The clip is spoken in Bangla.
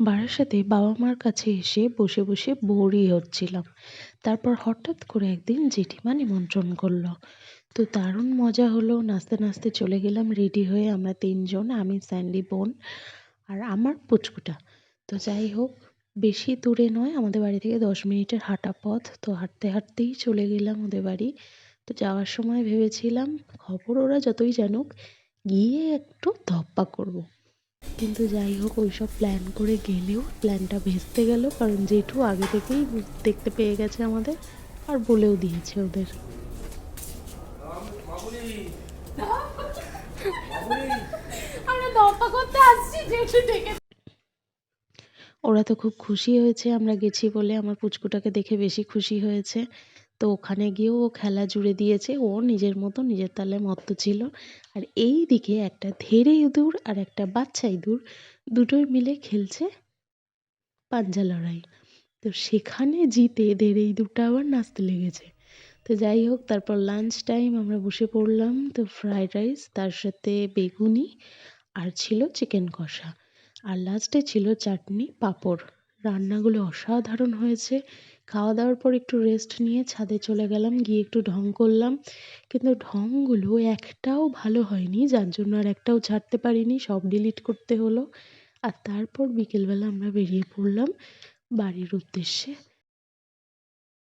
বারাসাতে বাবা মার কাছে এসে বসে বসে বোরই হচ্ছিলাম। তারপর হঠাৎ করে একদিন জেঠিমা নিমন্ত্রণ করল। তো দারুণ মজা হলো, নাচতে নাচতে চলে গেলাম, রেডি হয়ে আমরা তিনজন, আমি, স্যান্ডি, বোন আর আমার পুচকুটা। তো যাই হোক, বেশি দূরে নয়, আমাদের বাড়ি থেকে দশ মিনিটের হাঁটা পথ। তো হাঁটতে হাঁটতেই চলে গেলাম ওদের বাড়ি। তো যাওয়ার সময় ভেবেছিলাম, খবর ওরা যতই জানুক, গিয়ে একটু ধপ্পা করব। কিন্তু যাই হোক ওইসব প্ল্যান করে গেলেও প্ল্যানটা ভেস্তে গেল কারণ জেঠু আগে থেকেই দেখতে পেয়ে গেছে আমাদের আর বলেও দিয়েছে ওদের। ওরা তো খুব খুশি হয়েছে আমরা গেছি বলে আমার পুচকুটাকে দেখে বেশি খুশি হয়েছে। তো ওখানে গিয়েও ও খেলা জুড়ে দিয়েছে। ও নিজের মতো নিজের তালে মত্ত ছিল। আর এই দিকে একটা ধেড়ে ইঁদুর আর একটা বাচ্চা ইঁদুর দুটোই মিলে খেলছে পাঞ্জা লড়াই। তো সেখানে জিতে ধেড়ে ইঁদুরটা আবার নাচতে লেগেছে। তো যাই হোক, তারপর লাঞ্চ টাইম আমরা বসে পড়লাম। তো ফ্রাইড রাইস তার সাথে বেগুনি আর ছিল চিকেন কষা। আর লাস্টে ছিল চাটনি, পাঁপড়। রান্নাগুলো অসাধারণ হয়েছে। খাওয়া দাওয়ার পর একটু রেস্ট নিয়ে ছাদে চলে গেলাম, গিয়ে একটু ঢং করলাম। কিন্তু ঢংগুলো একটাও ভালো হয়নি, যার জন্য আর একটাও ছাড়তে পারিনি, সব ডিলিট করতে হলো। আর তারপর বিকেলবেলা আমরা বেরিয়ে পড়লাম বাড়ির উদ্দেশ্যে।